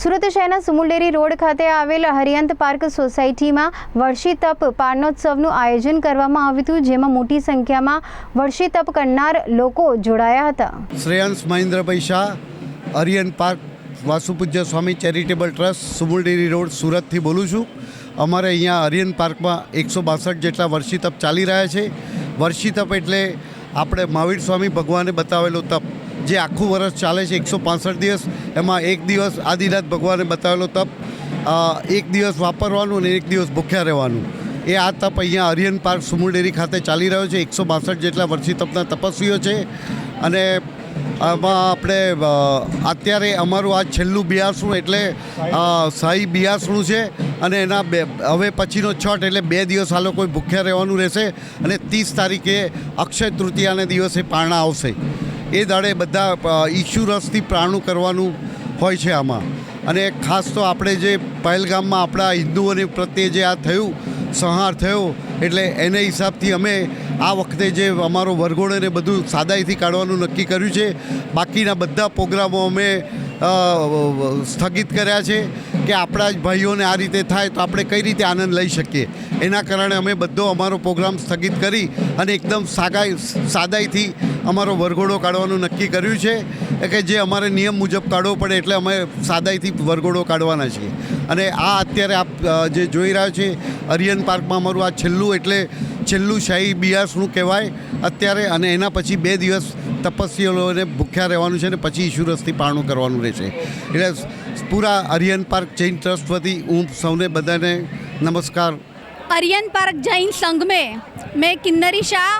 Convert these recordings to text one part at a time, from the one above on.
સુરત શહેરના સુમુલડેરી રોડ ખાતે આવેલ હરિયંત પાર્ક સોસાયટીમાં વર્ષી તપ પારણોત્સવનું આયોજન કરવામાં આવ્યું હતું, જેમાં મોટી સંખ્યામાં વર્ષી તપ કરનાર લોકો જોડાયા હતા. Shreyansh Mahendrabhai Shah Aryan park Vasupujya Swami charitable trust, Sumul dairy road સુરતથી બોલું છું. અમારે અહીંયા અરિયન પાર્કમાં એકસો બાસઠ જેટલા વર્ષી તપ ચાલી રહ્યા છે. વર્ષી તપ એટલે આપણે મહાવીર સ્વામી ભગવાને બતાવેલો તપ. જે આખું વર્ષ ચાલે છે, એકસો પાંસઠ દિવસ, એમાં એક દિવસ આદિનાથ ભગવાને બતાવેલો તપ એક દિવસ વાપરવાનું અને એક દિવસ ભૂખ્યા રહેવાનું. એ આ તપ અહીંયા અરિયન પાર્ક સુમુલડેરી ખાતે ચાલી રહ્યો છે, એકસો બાસઠ જેટલા વર્ષી તપના તપસ્વીઓ છે. અને આમાં આપણે અત્યારે અમારું આ છેલ્લું બિયાસણું એટલે સાઈ બિયાસણું છે. અને એના બે, હવે પછીનો છઠ એટલે બે દિવસ આ લોકોએ ભૂખ્યા રહેવાનું રહેશે અને ત્રીસ તારીખે અક્ષય તૃતીયાને દિવસે પારણા આવશે. એ દાડે બધા અ, પ્રાણું કરવાનું હોય છે આમાં. અને ખાસ તો આપણે જે પહેલગામમાં આપણા હિન્દુઓને પ્રત્યે જે આ થયું સંહાર થયો એટલે એને હિસાબથી અમે આ વખતે જે અમારો વરઘોડો ને બધું સાદાઈથી કાઢવાનું નક્કી કર્યું છે. બાકીના બધા પ્રોગ્રામો અમે સ્થગિત કર્યા છે. કે આપણા જ ભાઈઓને આ રીતે થાય તો આપણે કઈ રીતે આનંદ લઈ શકીએ? એના કારણે અમે બધો અમારો પ્રોગ્રામ સ્થગિત કરી અને એકદમ સાગાઈ, સાદાઈથી અમારો વરઘોડો કાઢવાનું નક્કી કર્યું છે કે જે અમારે નિયમ મુજબ કાઢવો પડે એટલે અમે સાદાઈથી વરઘોડો કાઢવાના છીએ. અને આ અત્યારે આપ જે જોઈ રહ્યા છે, અરિયન પાર્કમાં અમારું આ છેલ્લું એટલે છેલ્લું શાહી બિયાસનું કહેવાય. અત્યારે અને એના પછી બે દિવસ તપસ્વીઓને ભૂખ્યા રહેવાનું છે અને પછી ઈશુરસથી પારણું કરવાનું રહેશે. એટલે પૂરા અરિયન પાર્ક જૈન ટ્રસ્ટ વતી હું સૌને બધાને નમસ્કાર अरियन पार्क जैन संघ में मैं किन्नरी शाह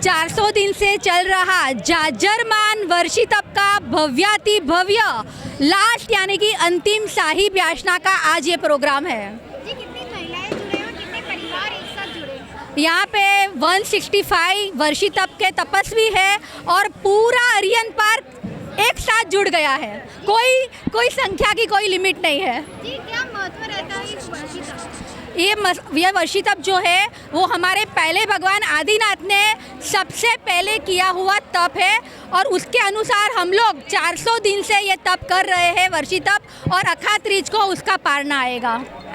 400 दिन से चल रहा जाजरमान वर्षी तप का भव्याति भव्य लास्ट यानी कि अंतिम शाही व्यासना का आज ये प्रोग्राम है जी कितनी महिलाएं जुड़े और कितने परिवार एक साथ जुड़े यहाँ पे 165 वर्षी तप के तपस्वी है और पूरा अरियन पार्क एक साथ जुड़ गया है। कोई कोई संख्या की कोई लिमिट नहीं है। जी क्या महत्व रहता है इस ये मस- ये वर्षी तप जो है वो हमारे पहले भगवान आदिनाथ ने सबसे पहले किया हुआ तप है और उसके अनुसार हम लोग 400 दिन से ये तप कर रहे हैं वर्षी तप और अखा त्रीज को उसका पारना आएगा।